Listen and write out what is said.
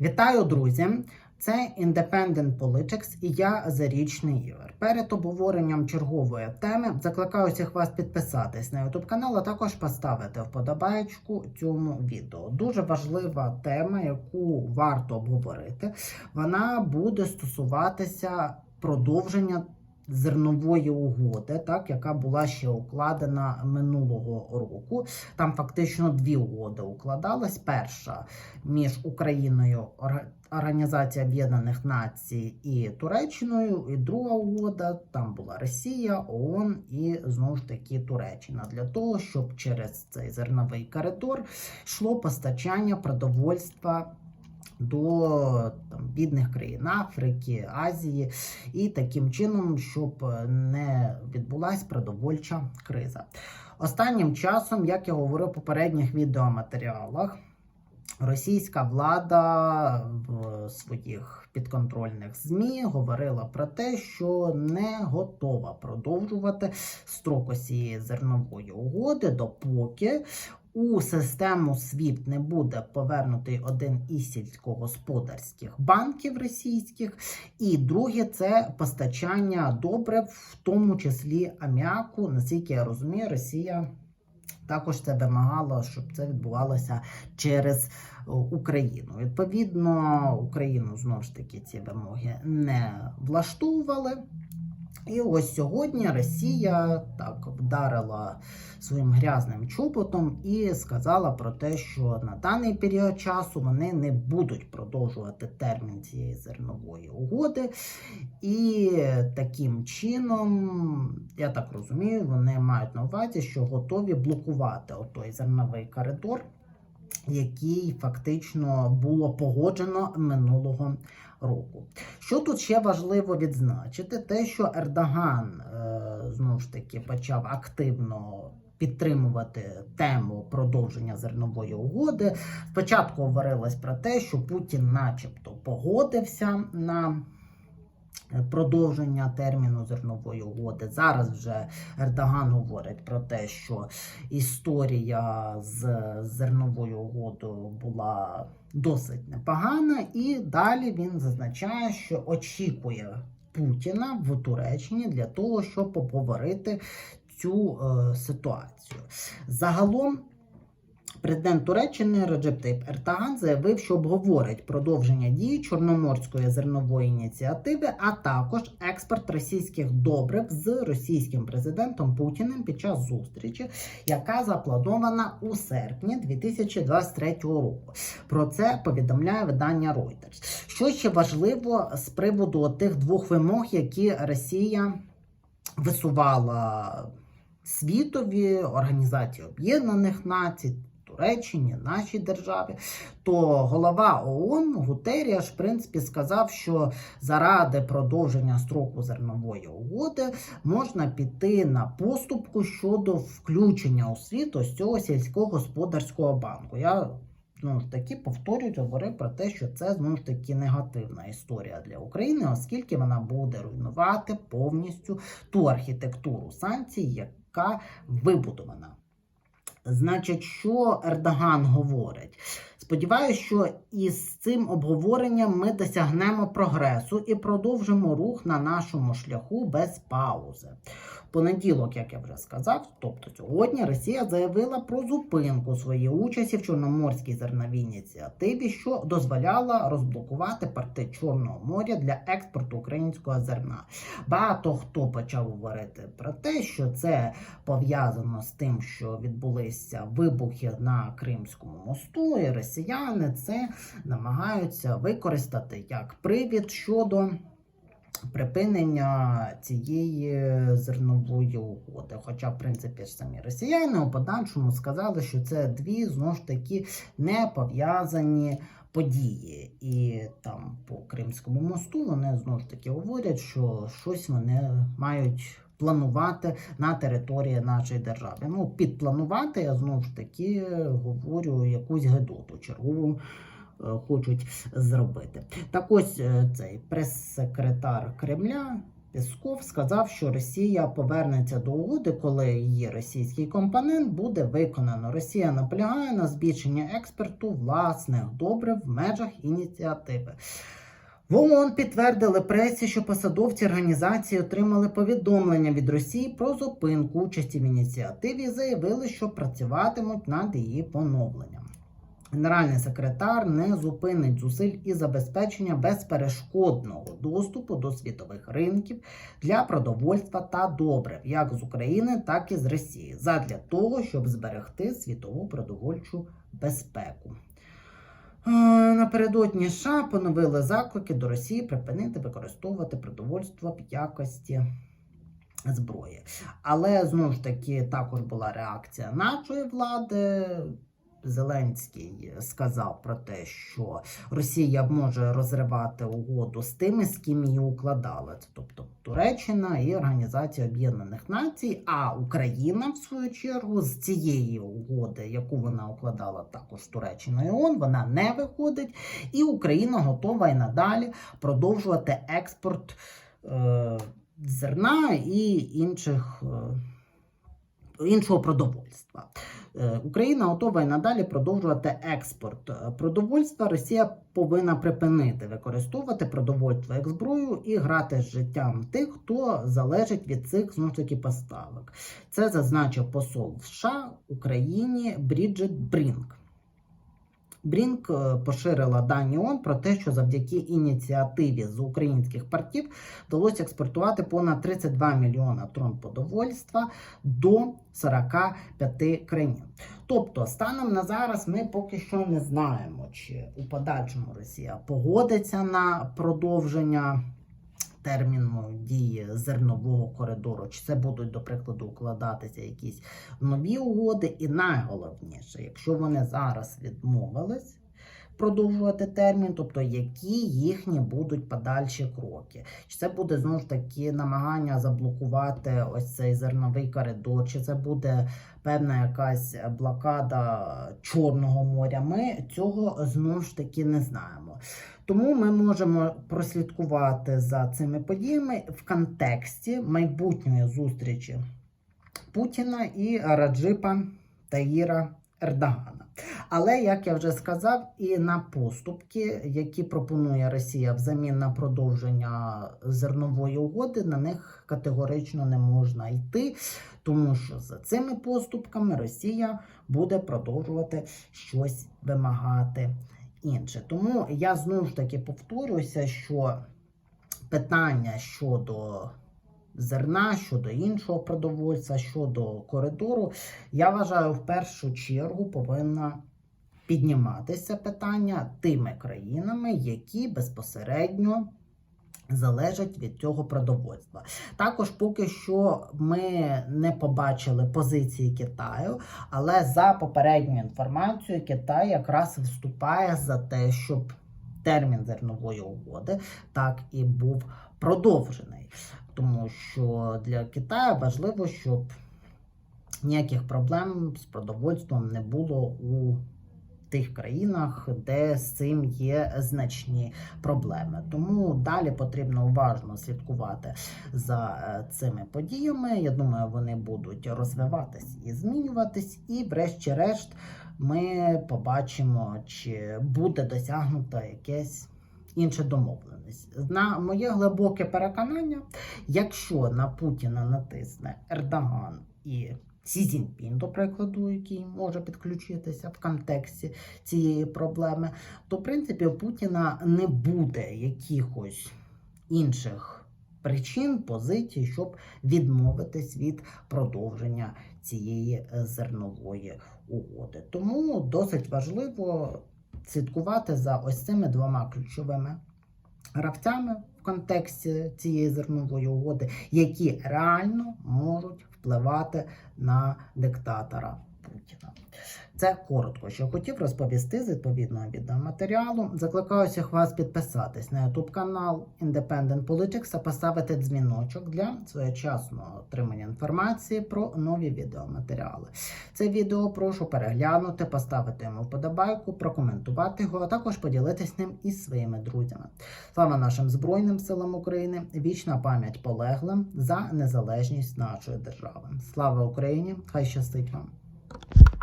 Вітаю, друзі! Це Independent Politics і я Зарічний Ігор. Перед обговоренням чергової теми закликаю всіх вас підписатись на YouTube канал, а також поставити вподобайку цьому відео. Дуже важлива тема, яку варто обговорити. Вона буде стосуватися продовження зернової угоди, так яка була ще укладена минулого року. Там фактично дві угоди укладались. Перша між Україною, Орга- Організація Об'єднаних Націй і Туреччиною, і друга угода там була Росія, ООН і знову ж таки Туреччина для того, щоб через цей зерновий коридор йшло постачання продовольства. До там, бідних країн Африки, Азії, і таким чином, щоб е, не відбулася продовольча криза. Останнім часом, як я говорив в попередніх відеоматеріалах, російська влада в своїх підконтрольних ЗМІ говорила про те, що не готова продовжувати строк цієї зернової угоди, допоки у систему SWIFT не буде повернутий один із сільськогосподарських банків російських, і друге це постачання добрив, в тому числі аміаку. Наскільки я розумію, Росія також це вимагала, щоб це відбувалося через Україну. Відповідно, Україну знову ж таки ці вимоги не влаштовували. І ось сьогодні Росія так вдарила своїм грязним чоботом і сказала про те, що на даний період часу вони не будуть продовжувати термін цієї зернової угоди. І таким чином, я так розумію, вони мають на увазі, що готові блокувати отой зерновий коридор, який фактично було погоджено минулого року. Що тут ще важливо відзначити, те, що Ердоган е, знову ж таки почав активно. Підтримувати тему продовження зернової угоди. Спочатку говорилось про те, що Путін, начебто, погодився на продовження терміну зернової угоди. Зараз вже Ердоган говорить про те, що історія з зерновою угодою була досить непогана, і далі він зазначає, що очікує Путіна в Туреччині для того, щоб обговорити цю е, ситуацію. Загалом. Президент Туреччини Реджеп Тейп Ертаган заявив, що обговорить продовження дії Чорноморської зернової ініціативи, а також експорт російських добрив з російським президентом Путіним під час зустрічі, яка запланована у серпні 2023 року. Про це повідомляє видання Reuters. Що ще важливо з приводу тих двох вимог, які Росія висувала світові Організації Об'єднаних Націй. Туреччині, нашій державі, то голова ООН Гутеріаш, в принципі, сказав, що заради продовження строку зернової угоди можна піти на поступку щодо включення у світ ось цього сільськогосподарського банку. Я знову ж таки повторюю, говорив про те, що це знову ж таки негативна історія для України, оскільки вона буде руйнувати повністю ту архітектуру санкцій, яка вибудована. Значить, що Ердоган говорить? Сподіваюся, що із цим обговоренням ми досягнемо прогресу і продовжимо рух на нашому шляху без паузи. Понеділок, як я вже сказав, тобто сьогодні Росія заявила про зупинку своєї участі в Чорноморській зерновій ініціативі, що дозволяла розблокувати порти Чорного моря для експорту українського зерна. Багато хто почав говорити про те, що це пов'язано з тим, що відбулися вибухи на Кримському мосту, і росіяни це намагаються використати як привід щодо. Припинення цієї зернової угоди. Хоча, в принципі, ж самі росіяни у подальшому сказали, що це дві знову ж таки не пов'язані події. І там по Кримському мосту вони знову ж таки говорять, що щось вони мають планувати на території нашої держави. Ну, підпланувати, я знову ж таки говорю якусь гедоту чергову. Е, Хочуть зробити. Так ось е, цей прес-секретар Кремля Пісков сказав, що Росія повернеться до угоди, коли її російський компонент буде виконано. Росія наполягає на збільшенні експорту власних добрив в межах ініціативи. В ООН підтвердили пресі, що посадовці організації отримали повідомлення від Росії про зупинку участі в ініціативі заявили, що працюватимуть над її поновленням. Генеральний секретар не зупинить зусиль і забезпечення безперешкодного доступу до світових ринків для продовольства та добрив, як з України, так і з Росії, задля того, щоб зберегти світову продовольчу безпеку. Е, Напередодні США поновили заклики до Росії припинити використовувати продовольство в якості зброї. Але знову ж таки також була реакція нашої влади. Зеленський сказав про те, що Росія може розривати угоду з тими, з ким її укладала, тобто Туреччина і Організація Об'єднаних Націй. А Україна, в свою чергу, з цієї угоди, яку вона укладала також з Туреччиною, ООН, вона не виходить, і Україна готова і надалі продовжувати експорт е, зерна і інших. Е, Іншого продовольства Україна готова і надалі продовжувати експорт е, продовольства. Росія повинна припинити використовувати продовольство як зброю і грати з життям тих, хто залежить від цих знову таки поставок. Це зазначив посол США Україні Бріджит Брінк. Брінк е, поширила дані ООН про те, що завдяки ініціативі з українських партів вдалося експортувати понад 32 мільйона тонн подовольства до 45 країн. Тобто, станом на зараз ми поки що не знаємо, чи у подальшому Росія погодиться на продовження. Терміну дії зернового коридору, чи це будуть, до прикладу, укладатися якісь нові угоди, і найголовніше, якщо вони зараз відмовились продовжувати термін, тобто які їхні будуть подальші кроки. Чи це буде знову ж таки намагання заблокувати ось цей зерновий коридор, чи це буде певна якась блокада Чорного моря? Ми цього знову ж таки не знаємо. Тому ми можемо прослідкувати за цими подіями в контексті майбутньої зустрічі Путіна і Раджипа Таїра Ердогана. Але, як я вже сказав, і на поступки, які пропонує Росія взамін на продовження зернової угоди, на них категорично не можна йти, тому що за цими поступками Росія буде продовжувати щось вимагати інше. Тому я знову ж таки повторюся, що питання щодо зерна, щодо іншого продовольства, щодо коридору, я вважаю, в першу чергу повинна підніматися питання тими країнами, які безпосередньо. Залежать від цього продовольства. Також поки що ми не побачили позиції Китаю, але за попередньою інформацією, Китай якраз виступає за те, щоб термін зернової угоди так і був продовжений. Тому що для Китаю важливо, щоб ніяких проблем з продовольством не було у тих країнах, де з цим є значні проблеми. Тому далі потрібно уважно слідкувати за е, цими подіями. Я думаю, вони будуть розвиватись і змінюватись, і, врешті-решт, ми побачимо, чи буде досягнуто якесь. Інша домовленість. На моє глибоке переконання, якщо на Путіна натисне Ердоган і Сі Цзіньпін, до прикладу, який може підключитися в контексті цієї проблеми, то в принципі у Путіна не буде якихось інших причин, позицій, щоб відмовитись від продовження цієї зернової угоди. Тому досить важливо слідкувати за ось цими двома ключовими гравцями в контексті цієї зернової угоди, які реально можуть впливати на диктатора Путіна. Це коротко, що хотів розповісти з відповідного відеоматеріалу. Закликаю всіх вас підписатись на YouTube канал Independent Politics та поставити дзвіночок для своєчасного отримання інформації про нові відеоматеріали. Це відео прошу переглянути, поставити йому вподобайку, прокоментувати його, а також поділитись ним із своїми друзями. Слава нашим Збройним силам України! Вічна пам'ять полеглим за незалежність нашої держави. Слава Україні! Хай щастить вам!